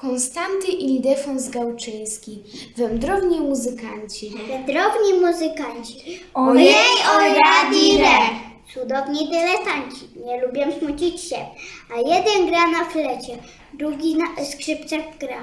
Konstanty Ildefons Gałczyński, wędrowni muzykanci. Wędrowni muzykanci. Ojej, oj, radire! Cudowni dyletanci, nie lubią smucić się. A jeden gra na flecie, drugi na skrzypcach gra.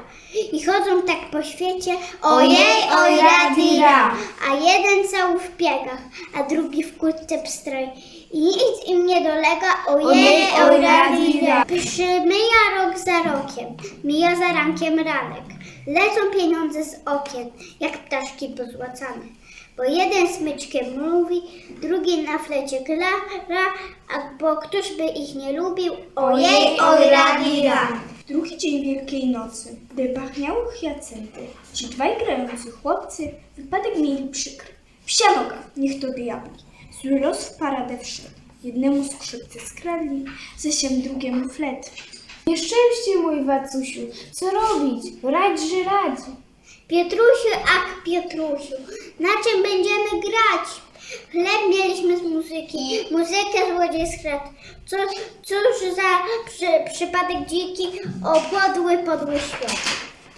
I chodzą tak po świecie. Ojej, oj, radira! A jeden cały w piegach, a drugi w kurtce pstroj. I nic nie dolega. Ojej, oj! Przymyja rok za rokiem, mija za rankiem ranek. Lecą pieniądze z okien, jak ptaszki pozłacane. Bo jeden smyczkiem mówi, drugi na flecie klara, a bo któż by ich nie lubił? Ojej, oj! Drugi dzień Wielkiej Nocy, gdy pachniały hyacenty, ci dwaj grający chłopcy wypadek mieli przykry. Psia noga, niech to diabli. Los w paradę wszedł. Jednemu skrzypce skradli, zesiem drugiemu flet. Nieszczęście mój Wacusiu, co robić? Radź, że radź. Piotrusiu, ach Piotrusiu, na czym będziemy grać? Chleb mieliśmy z muzyki, muzykę złodziej skradł. Co, cóż za przy, przypadek dziki, o podły, podły świat.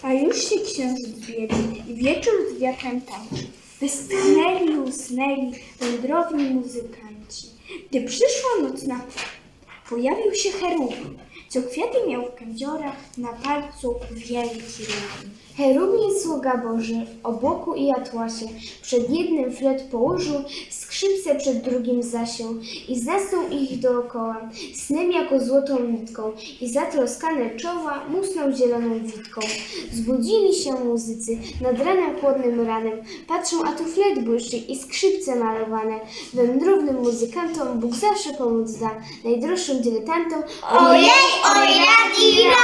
A już się księżyc wiedzi i wieczór z wiatrem tańczy. Westchnęli, usnęli wędrowni muzykanci. Gdy przyszła nocna pojawił się cherubin, co kwiaty miał w kędziorach, na palcu wielki rubin. Cherubin sługa Boży, w obłoku i atłasie, przed jednym flet położył, skrzypce przed drugim zasiął i zasnął ich dookoła, snem jako złotą nitką i zatroskane czoła musnął zieloną witką. Zbudzili się muzycy nad ranem chłodnym ranem, patrzą, a tu flet błyszczy i skrzypce malowane. Wędrownym muzykantom Bóg zawsze pomóc da, najdroższym dyletantom Ojej, oj, radira!